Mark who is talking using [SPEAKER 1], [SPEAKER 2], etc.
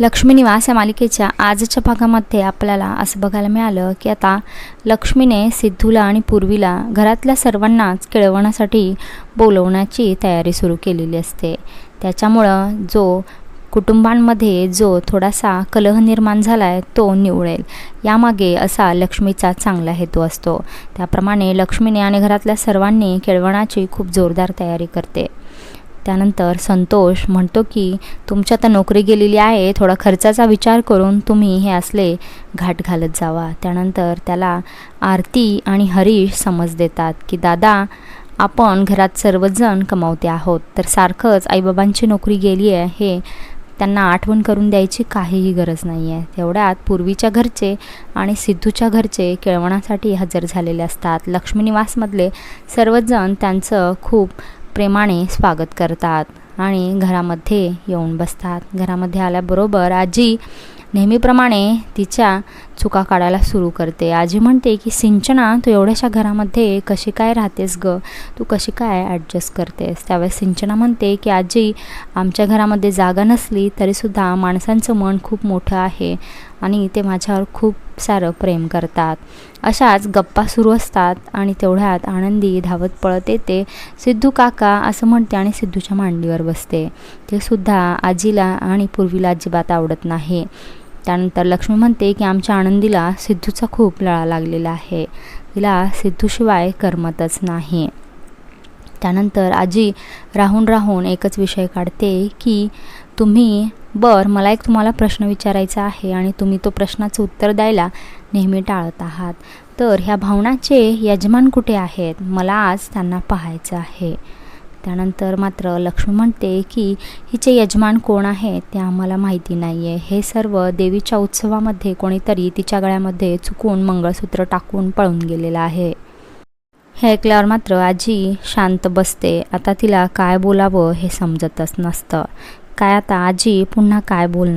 [SPEAKER 1] लक्ष्मी निवास या मालिकेच्या आजच्या भागामध्ये आपल्याला असं बघायला मिळालं की आता लक्ष्मीने सिद्धूला आणि पूर्वीला घरातल्या सर्वांनाच केळवण्यासाठी बोलवण्याची तयारी सुरू केलेली असते. त्याच्यामुळं जो कुटुंबांमध्ये जो थोडासा कलह निर्माण झाला आहे तो निवळेल. यामागे असा लक्ष्मीचा चांगला हेतू असतो. त्याप्रमाणे लक्ष्मीने आणि घरातल्या सर्वांनी केळवणाची खूप जोरदार तयारी करते. त्यानंतर संतोष म्हणतो की तुमच्या आता नोकरी गेलेली आहे थोडा खर्चाचा विचार करून तुम्ही हे असले घाट घालत जावा. त्यानंतर त्याला आरती आणि हरीश समज देतात की दादा आपण घरात सर्वजण कमावते आहोत तर सारखंच आईबाबांची नोकरी गेली आहे हे त्यांना आठवण करून द्यायची काहीही गरज नाही आहे. तेवढ्यात पूर्वीच्या घरचे आणि सिद्धूच्या घरचे केळवणासाठी हजर झालेले असतात. लक्ष्मी निवासमधले सर्वजण त्यांचं खूप प्रेमाने स्वागत करतात आणि घरामध्ये येऊन बसतात. घरामध्ये आल्याबरोबर आजी नेहमीप्रमाणे तिच्या चुका काढायला सुरू करते. आजी म्हणते की सिंचना तू एवढ्याशा घरामध्ये कशी काय राहतेस ग? तू कशी काय ॲडजस्ट करतेस? त्यावेळेस सिंचना म्हणते की आजी आमच्या घरामध्ये जागा नसली तरीसुद्धा माणसांचं मन खूप मोठं आहे आणि ते माझ्यावर खूप सारं प्रेम करतात. अशाच गप्पा सुरू असतात आणि तेवढ्यात आनंदी धावत पळत येते. सिद्धू काका असं म्हणते आणि सिद्धूच्या मांडीवर बसते. ते सुद्धा आजीला आणि पूर्वीला अजिबात आवडत नाही. त्यानंतर लक्ष्मी म्हणते की आमच्या आनंदीला सिद्धूचा खूप लळा लागलेला आहे. तिला सिद्धूशिवाय करमतच नाही. त्यानंतर आजी राहून राहून एकच विषय काढते की तुम्ही बर मला एक तुम्हाला प्रश्न विचारायचा आहे आणि तुम्ही तो प्रश्नाचं उत्तर द्यायला नेहमी टाळत आहात. तर ह्या भावनाचे यजमान कुठे आहेत? मला आज त्यांना पाहायचं आहे. त्यानंतर मात्र लक्ष्मी म्हणते की हिचे यजमान कोण आहे ते आम्हाला माहिती नाही आहे हे सर्व देवीच्या उत्सवामध्ये कोणीतरी तिच्या गळ्यामध्ये चुकून मंगळसूत्र टाकून पळून गेलेलं आहे. हे ऐकल्यावर मात्र आजी शांत बसते. आता तिला काय बोलावं हे समजतच नसतं. काय आता आजी पुन्हा काय बोलणार?